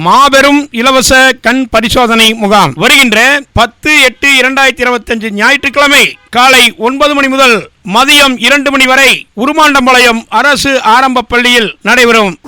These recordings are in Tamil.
மாபெரும் இலவச கண் பரிசோதனை முகாம் வருகின்ற பத்து எட்டு இரண்டாயிரத்தி இருபத்தஞ்சு ஞாயிற்றுக்கிழமை காலை ஒன்பது மணி முதல் மதியம் இரண்டு மணி வரை உருமாண்டம்பாளையம் அரசு ஆரம்ப பள்ளியில் நடைபெறும்.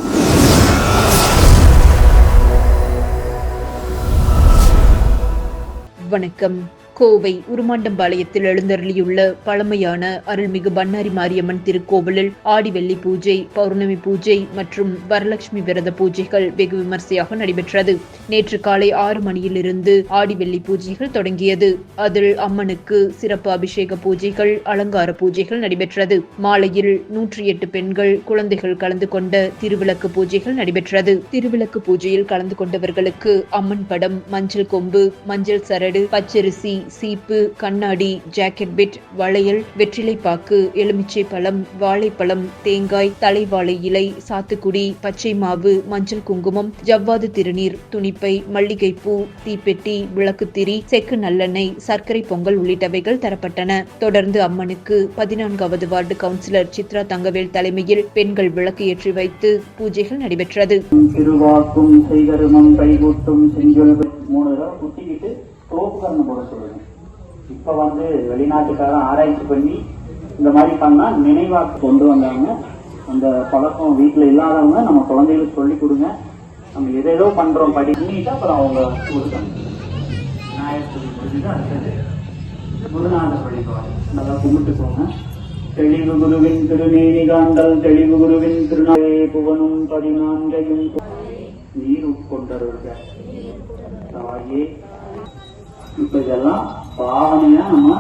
வணக்கம். கோவை உருமாண்டம்பாளையத்தில் எழுந்தருளியுள்ள பழமையான அருள்மிகு பண்ணாரி மாரியம்மன் திருக்கோவிலில் ஆடிவெள்ளி பூஜை பௌர்ணமி பூஜை மற்றும் வரலட்சுமி விரத பூஜைகள் வெகு விமர்சையாக நடைபெற்றது. நேற்று காலை ஆறு மணியிலிருந்து ஆடிவெள்ளி பூஜைகள் தொடங்கியது. அதில் அம்மனுக்கு சிறப்பு அபிஷேக பூஜைகள் அலங்கார பூஜைகள் நடைபெற்றது. மாலையில் நூற்றி எட்டு பெண்கள் குழந்தைகள் கலந்து கொண்ட திருவிளக்கு பூஜைகள் நடைபெற்றது. திருவிளக்கு பூஜையில் கலந்து கொண்டவர்களுக்கு அம்மன் படம் மஞ்சள் கொம்பு மஞ்சள் சரடு பச்சரிசி சீப்பு கண்ணாடி ஜாக்கெட் பிட் வளையல் வெற்றிலைப்பாக்கு எலுமிச்சை பழம் வாழைப்பழம் தேங்காய் தலைவாழை இலை சாத்துக்குடி பச்சை மாவு மஞ்சள் குங்குமம் ஜவ்வாது திருநீர் துணிப்பை மல்லிகைப்பூ தீப்பெட்டி விளக்குத்திரி செக்கு நல்லெண்ணெய் சர்க்கரை பொங்கல் உள்ளிட்டவைகள் தரப்பட்டன. தொடர்ந்து அம்மனுக்கு பதினான்காவது வார்டு கவுன்சிலர் சித்ரா தங்கவேல் தலைமையில் பெண்கள் விளக்கு ஏற்றி வைத்து பூஜைகள் நடைபெற்றது. திருவாக்கும் செய்கருமம் கைகூட்டும் செஞ்சொல் மூணு தடவை குட்டிக்கிட்டு தோப்பு கரணம் போட சொல்லுங்க. இப்ப வந்து வெளிநாட்டுக்காரன் ஆராய்ச்சி பண்ணி இந்த மாதிரி பண்ணால் நினைவாக்கு கொண்டு வந்தாங்க. அந்த பழக்கம் வீட்டில் இல்லாதவங்க நம்ம குழந்தைகளுக்கு சொல்லி கொடுங்க. நம்ம எதேதோ பண்ணுறோம் படி பண்ணிட்டு அப்புறம் அவங்க கொடுத்தாங்க விநாயகர் சொல்லி முடிஞ்சுட்டு அடுத்தது குருநாதர் படிப்பாங்க நல்லா கும்பிட்டுக்கோங்க தெளிவு குருவின் திருநீதி காண்டல் தெளிவு குருவின் திருநாளே புவனும் பதினான்கையும். நீர் உட்கொண்டருங்க தாயே இப்ப இதெல்லாம் பாவனையா நம்ம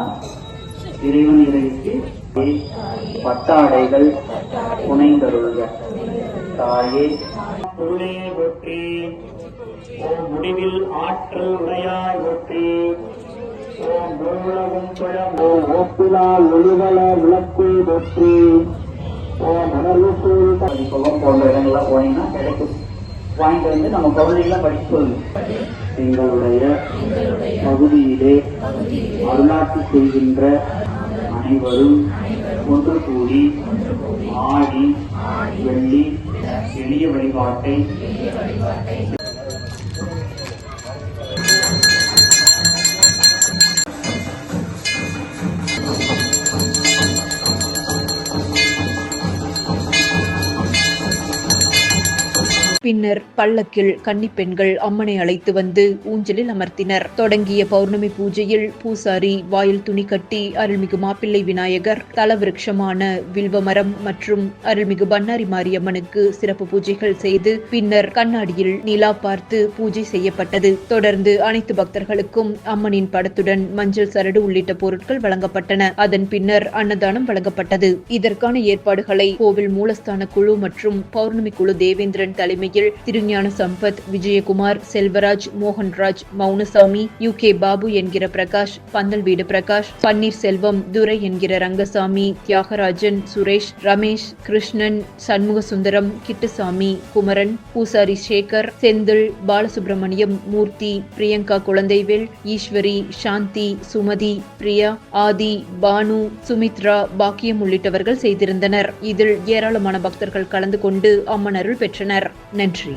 இறைவன் இறைக்கு பட்டாடைகள் புனைந்தருள்க. தாயே பொருளே வெற்றி ஓம் முடிவில் ஆற்றல் உடையாய் வெற்றி ஓம் மூலகும் பழம் ஓ ஓப்பிலால் ஒளிவல விளக்கு வெற்றி ஓம் உணர்வு சூழ் போன்ற இடங்கள்லாம் போனீங்கன்னா கிடைக்கும். வாங்கிட்டு வந்து நம்ம குழந்தைகளை படிக்க சொல்லுங்க எங்களுடைய பகுதியிலே அருளாட்சி செய்கின்ற அனைவரும் ஒன்று கூடி ஆடி வெள்ளி எளிய வழிபாட்டை பின்னர் பல்லக்கில் கன்னி பெண்கள் அம்மனை அழைத்து வந்து ஊஞ்சலில் அமர்த்தினர். தொடங்கிய பௌர்ணமி பூஜையில் பூசாரி வாயில் துணி கட்டி அருள்மிகு மாப்பிள்ளை விநாயகர் தலவிருட்சமான வில்வமரம் மற்றும் அருள்மிகு பண்ணாரி மாரியம்மனுக்கு சிறப்பு பூஜைகள் செய்து பின்னர் கண்ணாடியில் நிலா பார்த்து பூஜை செய்யப்பட்டது. தொடர்ந்து அனைத்து பக்தர்களுக்கும் அம்மனின் படத்துடன் மஞ்சள் சரடு உள்ளிட்ட பொருட்கள் வழங்கப்பட்டன. அதன் பின்னர் அன்னதானம் வழங்கப்பட்டது. இதற்கான ஏற்பாடுகளை கோவில் மூலஸ்தான குழு மற்றும் பௌர்ணமி குழு தேவேந்திரன் தலைமையில் திருஞான சம்பத் விஜயகுமார் செல்வராஜ் மோகன்ராஜ் மௌனசாமி யு கே பாபு என்கிற பிரகாஷ் பந்தல் வீடு பிரகாஷ் பன்னீர்செல்வம் துரை என்கிற ரங்கசாமி தியாகராஜன் சுரேஷ் ரமேஷ் கிருஷ்ணன் சண்முக சுந்தரம் கிட்டுசாமி குமரன் பூசாரி சேகர் செந்தில் பாலசுப்ரமணியம் மூர்த்தி பிரியங்கா குழந்தைவேல் ஈஸ்வரி சாந்தி சுமதி பிரியா ஆதி பானு சுமித்ரா பாக்கியம் உள்ளிட்டவர்கள் செய்திருந்தனர். இதில் ஏராளமான பக்தர்கள் கலந்து கொண்டு அம்மன் அருள் பெற்றனர். நன்றி